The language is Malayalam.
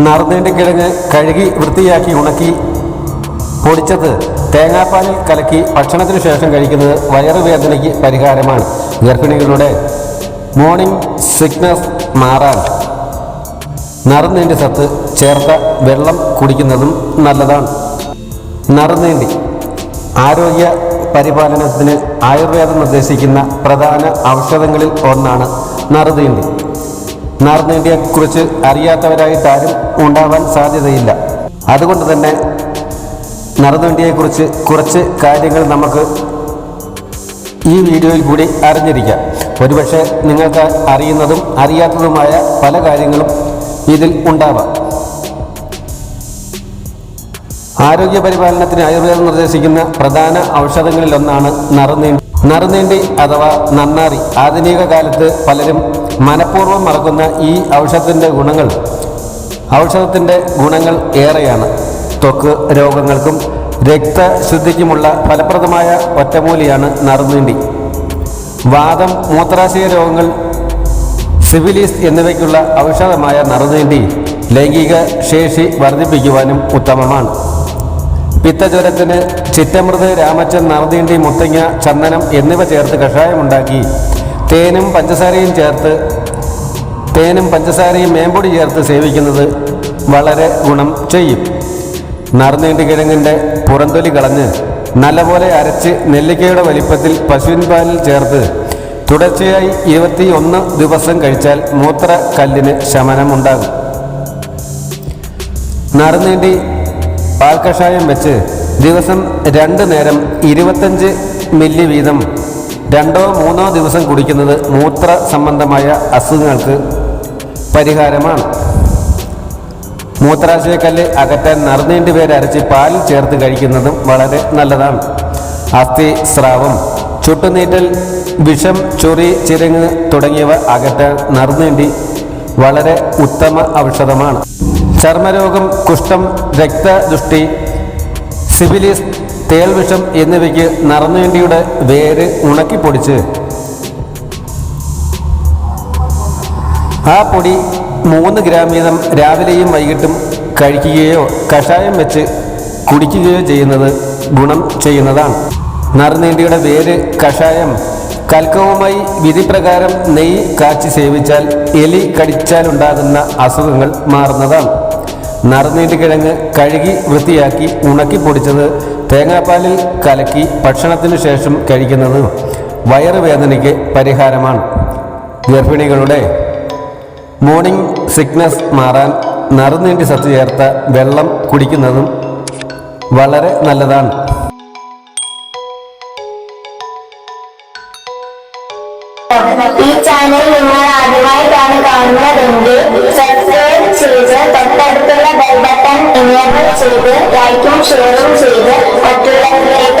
നറുനീണ്ടിക്കിഴങ്ങ് കഴുകി വൃത്തിയാക്കി ഉണക്കി പൊടിച്ചത് തേങ്ങാപ്പാലിൽ കലക്കി ഭക്ഷണത്തിന് ശേഷം കഴിക്കുന്നത് വയറുവേദനയ്ക്ക് പരിഹാരമാണ്. ഗർഭിണികളുടെ മോർണിംഗ് സിക്നസ് മാറാൻ നറുനീണ്ടി സത്ത് ചേർത്ത വെള്ളം കുടിക്കുന്നതും നല്ലതാണ്. നറുനീണ്ടി ആരോഗ്യ പരിപാലനത്തിന് ആയുർവേദം നിർദ്ദേശിക്കുന്ന പ്രധാന ഔഷധങ്ങളിൽ ഒന്നാണ് നറുനീണ്ടി. നറുനീണ്ടിയെക്കുറിച്ച് അറിയാത്തവരായിട്ട് ആരും ഉണ്ടാവാൻ സാധ്യതയില്ല. അതുകൊണ്ട് തന്നെ നോർത്ത് ഇന്ത്യയെക്കുറിച്ച് കുറച്ച് കാര്യങ്ങൾ നമുക്ക് ഈ വീഡിയോയിൽ കൂടി അറിഞ്ഞിരിക്കാം. ഒരുപക്ഷെ നിങ്ങൾക്ക് അറിയുന്നതും അറിയാത്തതുമായ പല കാര്യങ്ങളും ഇതിൽ ഉണ്ടാവാം. ആരോഗ്യ പരിപാലനത്തിന് ആയുർവേദം നിർദ്ദേശിക്കുന്ന പ്രധാന ഔഷധങ്ങളിലൊന്നാണ് നറുനീണ്ടി. നറുനീണ്ടി അഥവാ നന്നാറി. ആധുനിക കാലത്ത് പലരും മനഃപൂർവം മറക്കുന്ന ഈ ഔഷധത്തിന്റെ ഗുണങ്ങൾ ഔഷധത്തിന്റെ ഗുണങ്ങൾ ഏറെയാണ്. ത്വക്ക് രോഗങ്ങൾക്കും രക്തശുദ്ധിക്കുമുള്ള ഫലപ്രദമായ ഒറ്റമൂലിയാണ് നറുനീണ്ടി. വാദം മൂത്രാശയ രോഗങ്ങൾ സിവിലിസ് എന്നിവയ്ക്കുള്ള ഔഷധമായ നറുനീണ്ടി ലൈംഗിക ശേഷി വർദ്ധിപ്പിക്കുവാനും ഉത്തമമാണ്. പിത്തജ്വരത്തിന് ചിറ്റമൃത് രാമച്ചൻ നറുനീണ്ടി മുത്തങ്ങ ചന്ദനം എന്നിവ ചേർത്ത് കഷായമുണ്ടാക്കി തേനും പഞ്ചസാരയും ചേർത്ത് തേനും പഞ്ചസാരയും മേമ്പൊടി ചേർത്ത് സേവിക്കുന്നത് വളരെ ഗുണം ചെയ്യും. നറുനീണ്ടി കിഴങ്ങിന്റെ പുറന്തൊലി കളഞ്ഞ് നല്ലപോലെ അരച്ച് നെല്ലിക്കയുടെ വലിപ്പത്തിൽ പശുവിൻ പാലിൽ ചേർത്ത് തുടർച്ചയായി ഇരുപത്തി ഒന്ന് ദിവസം കഴിച്ചാൽ മൂത്ര കല്ലിന് ശമനമുണ്ടാകും നറുനീണ്ടി പാൽക്കഷായം വെച്ച് ദിവസം രണ്ട് നേരം ഇരുപത്തഞ്ച് മില്ലി വീതം രണ്ടോ മൂന്നോ ദിവസം കുടിക്കുന്നത് മൂത്ര സംബന്ധമായ അസുഖങ്ങൾക്ക് പരിഹാരമാണ്. മൂത്രാശയക്കല്ല് അകറ്റാൻ നറുനീണ്ടി പേര് അരച്ച് പാലിൽ ചേർത്ത് കഴിക്കുന്നതും വളരെ നല്ലതാണ്. അസ്ഥി സ്രാവം ചുട്ടുനീറ്റൽ വിഷം ചൊറി ചിരങ്ങ് തുടങ്ങിയവ അകറ്റാൻ നറുനീണ്ടി വളരെ ഉത്തമ ഔഷധമാണ്. ചർമ്മരോഗം കുഷ്ഠം രക്തദുഷ്ടി സിബിലിസ് തേൾവിഷം എന്നിവയ്ക്ക് നറുനീണ്ടിയുടെ വേര് ഉണക്കിപ്പൊടിച്ച് ആ പൊടി മൂന്ന് ഗ്രാം വീതം രാവിലെയും വൈകിട്ടും കഴിക്കുകയോ കഷായം വെച്ച് കുടിക്കുകയോ ചെയ്യുന്നത് ഗുണം ചെയ്യുന്നതാണ്. നറുനീണ്ടിയുടെ വേര് കഷായം കൽക്കവുമായി വിധിപ്രകാരം നെയ്യ് കാച്ചി സേവിച്ചാൽ എലി കടിച്ചാലുണ്ടാകുന്ന അസുഖങ്ങൾ മാറുന്നതാണ്. നറുനീണ്ടി കിഴങ്ങ് കഴുകി വൃത്തിയാക്കി ഉണക്കി പൊടിച്ചത് തേങ്ങാപ്പാലിൽ കലക്കി ഭക്ഷണത്തിന് ശേഷം കഴിക്കുന്നത് വയറുവേദനയ്ക്ക് പരിഹാരമാണ്. ഗർഭിണികളുടെ മോർണിംഗ് സിക്നസ് മാറാൻ നറുനീണ്ടി സത്ത് ചേർത്ത വെള്ളം കുടിക്കുന്നതും വളരെ നല്ലതാണ്. ഈ ചാനൽ നിങ്ങൾ ആദ്യമായിട്ടാണ് കാണുന്നതെങ്കിൽ സബ്സ്ക്രൈബ് ചെയ്ത് തൊട്ടടുത്തുള്ള ചെയ്ത് ലൈക്കും ഷെയറും ചെയ്ത് മറ്റുള്ളവരിലേക്ക് എത്തിക്കണം